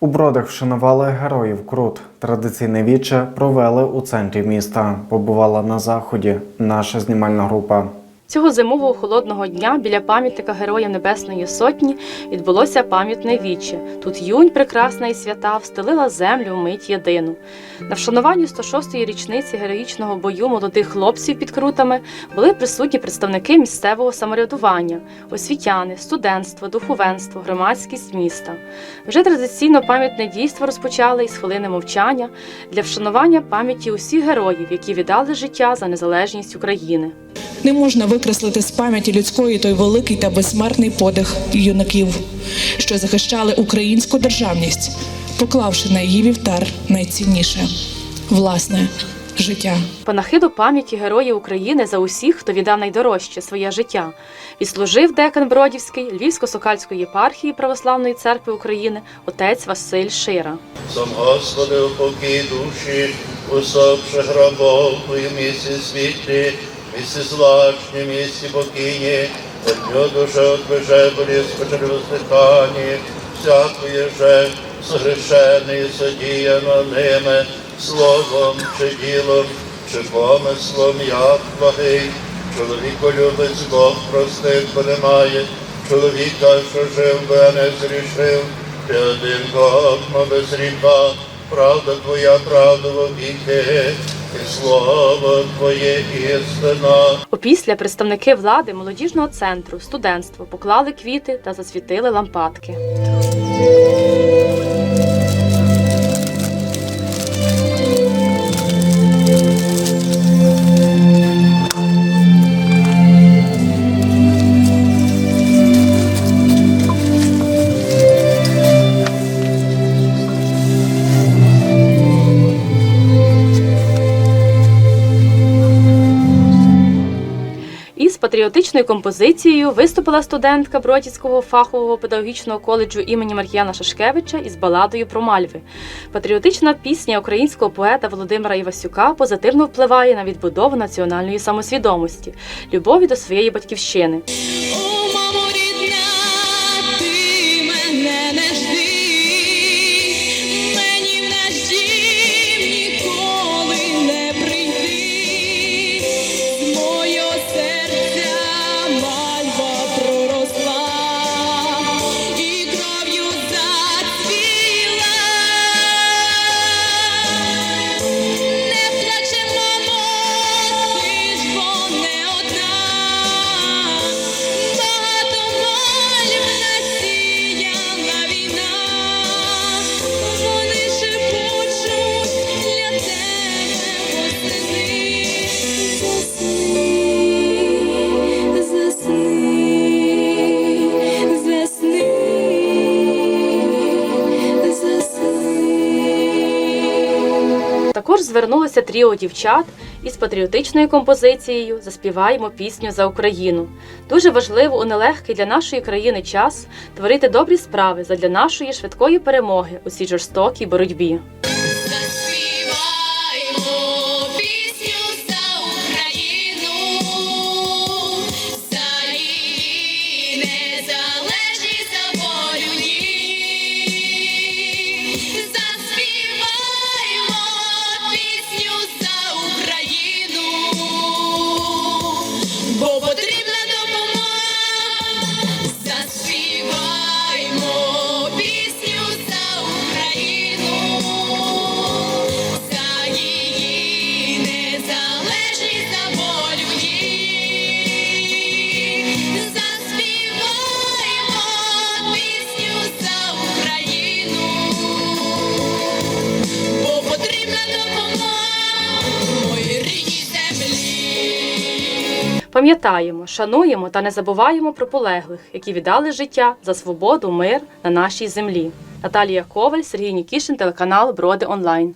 У бродах вшанували героїв Крут. Традиційне віче провели у центрі міста. Побувала на заході наша знімальна група. Цього зимового холодного дня біля пам'ятника Героям Небесної Сотні відбулося пам'ятне віче. Тут юнь прекрасна і свята встелила землю в мить єдину. На вшануванні 106-ї річниці героїчного бою молодих хлопців під крутами були присутні представники місцевого самоврядування, освітяни, студентство, духовенство, громадськість міста. Вже традиційно пам'ятне дійство розпочали із хвилини мовчання для вшанування пам'яті усіх героїв, які віддали життя за незалежність України. Не можна викреслити з пам'яті людської той великий та безсмертний подих юнаків, що захищали українську державність, поклавши на її вівтар найцінніше власне життя. Панахиду пам'яті героїв України за усіх, хто віддав найдорожче своє життя, відслужив декан Бродівський Львівсько-Сокальської єпархії Православної церкви України отець Василь Шира. Сам Господи, упокій душі, усопши гробов Твою місці світлі, місці злачні, місці покійні, от нього душа отвеже, болі спочали воздихані, всякої же согрешеної содіяно ними, словом чи ділом, чи помислом, як благий. Чоловіко любить Бог простих, бо немає чоловіка, що жив би, а не зрішив. Ти один Бог, без гріха, правда Твоя, правда вовіки, і слово Твоє істина. Опісля представники влади молодіжного центру, студентство поклали квіти та засвітили лампадки. Патріотичною композицією виступила студентка Бродівського фахового педагогічного коледжу імені Мар'яна Шашкевича із баладою про Мальви. Патріотична пісня українського поета Володимира Івасюка позитивно впливає на відбудову національної самосвідомості, любові до своєї батьківщини. Також звернулося тріо дівчат із патріотичною композицією Заспіваємо пісню за Україну. Дуже важливо у нелегкий для нашої країни час творити добрі справи задля нашої швидкої перемоги у цій жорстокій боротьбі. Бо Пам'ятаємо, шануємо та не забуваємо про полеглих, які віддали життя за свободу, мир на нашій землі. Наталія Коваль, Сергій Нікішин, телеканал Броди Онлайн.